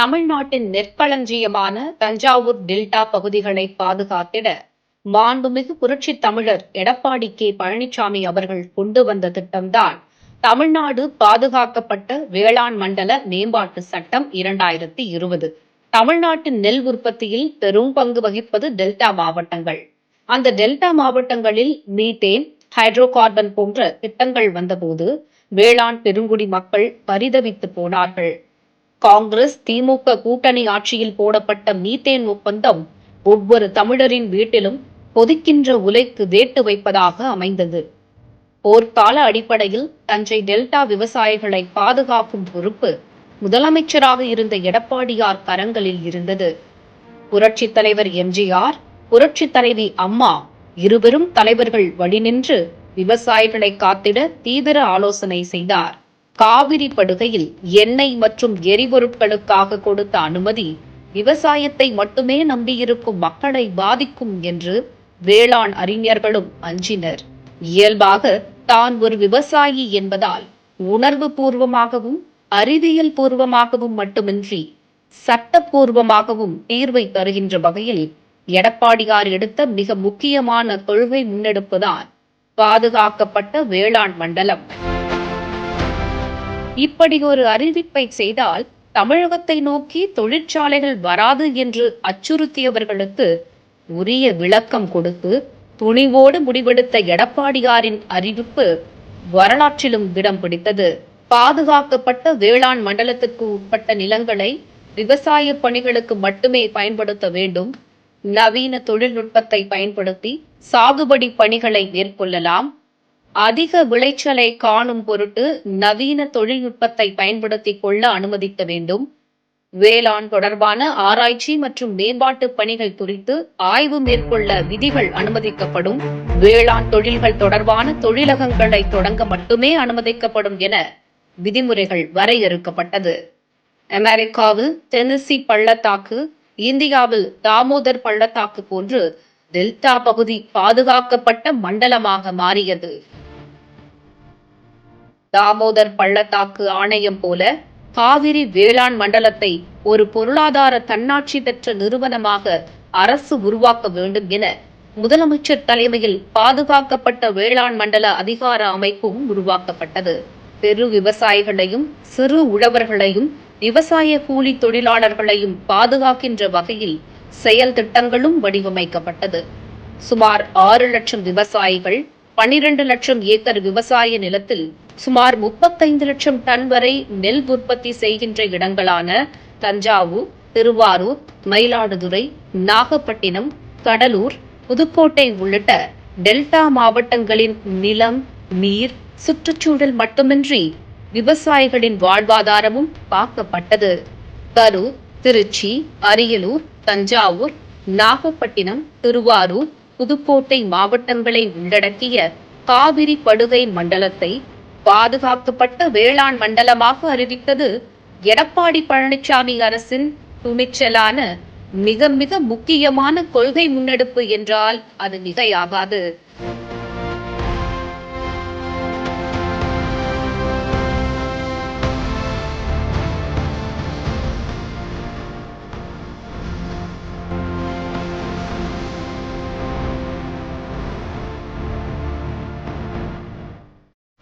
தமிழ்நாட்டின் நெற்களஞ்சியமான தஞ்சாவூர் டெல்டா பகுதிகளை பாதுகாத்திட மாண்புமிகு புரட்சி தமிழர் எடப்பாடி கே பழனிசாமி அவர்கள் கொண்டு வந்த திட்டம்தான். தமிழ்நாடு பாதுகாக்கப்பட்ட வேளாண் மண்டல மேம்பாட்டு சட்டம் இரண்டாயிரத்தி இருபது. தமிழ்நாட்டின் நெல் உற்பத்தியில் பெரும் பங்கு வகிப்பது டெல்டா மாவட்டங்கள். அந்த டெல்டா மாவட்டங்களில் மீத்தேன் ஹைட்ரோ கார்பன் போன்ற திட்டங்கள் வந்தபோது வேளாண் பெருங்குடி மக்கள் பரிதவித்து போனார்கள். காங்கிரஸ் திமுக கூட்டணி ஆட்சியில் போடப்பட்ட மீத்தேன் ஒப்பந்தம் ஒவ்வொரு தமிழரின் வீட்டிலும் கொதிக்கின்ற உலைக்கு வேட்டு வைப்பதாக அமைந்தது. போர்க்கால அடிப்படையில் தஞ்சை டெல்டா விவசாயிகளை பாதுகாக்கும் பொறுப்பு முதலமைச்சராக இருந்த எடப்பாடியார் கரங்களில் இருந்தது. புரட்சி தலைவர் எம்ஜிஆர் புரட்சி தலைவி அம்மா இருவரும் தலைவர்கள் வழிநின்று விவசாயிகளை காத்திட தீவிர ஆலோசனை செய்தார். காவிரி படுகையில் எண்ணெய் மற்றும் எரிபொருட்களுக்காக கொடுத்த அனுமதி விவசாயத்தை மட்டுமே நம்பியிருக்கும் மக்களை பாதிக்கும் என்று வேளாண் அறிஞர்களும் அஞ்சினர். இயல்பாக தான் ஒரு விவசாயி என்பதால் உணர்வு பூர்வமாகவும் அறிவியல் பூர்வமாகவும் மட்டுமின்றி சட்டப்பூர்வமாகவும் தீர்வை தருகின்ற வகையில் எடப்பாடியார் எடுத்த மிக முக்கியமான கொள்கை முன்னெடுப்புதான் பாதுகாக்கப்பட்ட வேளாண் மண்டலம். இப்படி ஒரு அறிவிப்பை செய்தால் தமிழகத்தை நோக்கி தொழிற்சாலைகள் வராது என்று அச்சுறுத்தியவர்களுக்கு உரிய விளக்கம் கொடுத்து துணிவோடு முடிவெடுத்த எடப்பாடியாரின் அறிவிப்பு வரலாற்றிலும் இடம் பிடித்தது. பாதுகாக்கப்பட்ட வேளாண் மண்டலத்துக்கு உட்பட்ட நிலங்களை விவசாய பணிகளுக்கு மட்டுமே பயன்படுத்த வேண்டும். நவீன தொழில்நுட்பத்தை பயன்படுத்தி சாகுபடி பணிகளை மேற்கொள்ளலாம். அதிக விளைச்சலை காணும் பொருட்டு நவீன தொழில்நுட்பத்தை பயன்படுத்திக் கொள்ள அனுமதிக்க வேண்டும். வேளாண் தொடர்பான ஆராய்ச்சி மற்றும் மேம்பாட்டு பணிகள் குறித்து ஆய்வு மேற்கொள்ள விதிகள் அனுமதிக்கப்படும். வேளாண் தொழில்கள் தொடர்பான தொழிலகங்களை தொடங்க மட்டுமே அனுமதிக்கப்படும் என விதிமுறைகள் வரையறுக்கப்பட்டது. அமெரிக்காவில் டென்னசி பள்ளத்தாக்கு இந்தியாவில் தாமோதர் பள்ளத்தாக்கு போன்று டெல்டா பகுதி பாதுகாக்கப்பட்ட மண்டலமாக மாறியது. தாமோதர் பள்ளத்தாக்கு ஆணையம் போல காவிரி வேளாண் மண்டலத்தை ஒரு பொருளாதார தன்னாட்சி பெற்ற நிறுவனமாக அரசு உருவாக்க வேண்டும் என முதலமைச்சர் தலைமையில் பாதுகாக்கப்பட்ட வேளாண் மண்டல அதிகார அமைப்பும் உருவாக்கப்பட்டது. பெரு விவசாயிகளையும் சிறு உழவர்களையும் விவசாய கூலி தொழிலாளர்களையும் பாதுகாக்கின்ற வகையில் செயல் திட்டங்களும் வடிவமைக்கப்பட்டது. சுமார் ஆறு லட்சம் விவசாயிகள் பனிரெண்டு லட்சம் ஏக்கர் விவசாய நிலத்தில் சுமார் முப்பத்தைந்து லட்சம் டன் வரை நெல் உற்பத்தி செய்கின்ற இடங்களான தஞ்சாவூர் திருவாரூர் மயிலாடுதுறை நாகப்பட்டினம் கடலூர் புதுக்கோட்டை உள்ளிட்ட டெல்டா மாவட்டங்களின் நிலம் நீர் சுற்றுச்சூழல் மட்டுமின்றி விவசாயிகளின் வாழ்வாதாரமும் காக்கப்பட்டது கரூர் திருச்சி அரியலூர் தஞ்சாவூர் நாகப்பட்டினம் திருவாரூர் புதுக்கோட்டை மாவட்டங்களை உள்ளடக்கிய காவிரி படுகை மண்டலத்தை பாதுகாக்கப்பட்ட வேளாண் மண்டலமாக அறிவித்தது எடப்பாடி பழனிசாமி அரசின் துணிச்சலான மிக மிக முக்கியமான கொள்கை முன்னெடுப்பு என்றால் அது மிகையாகாது.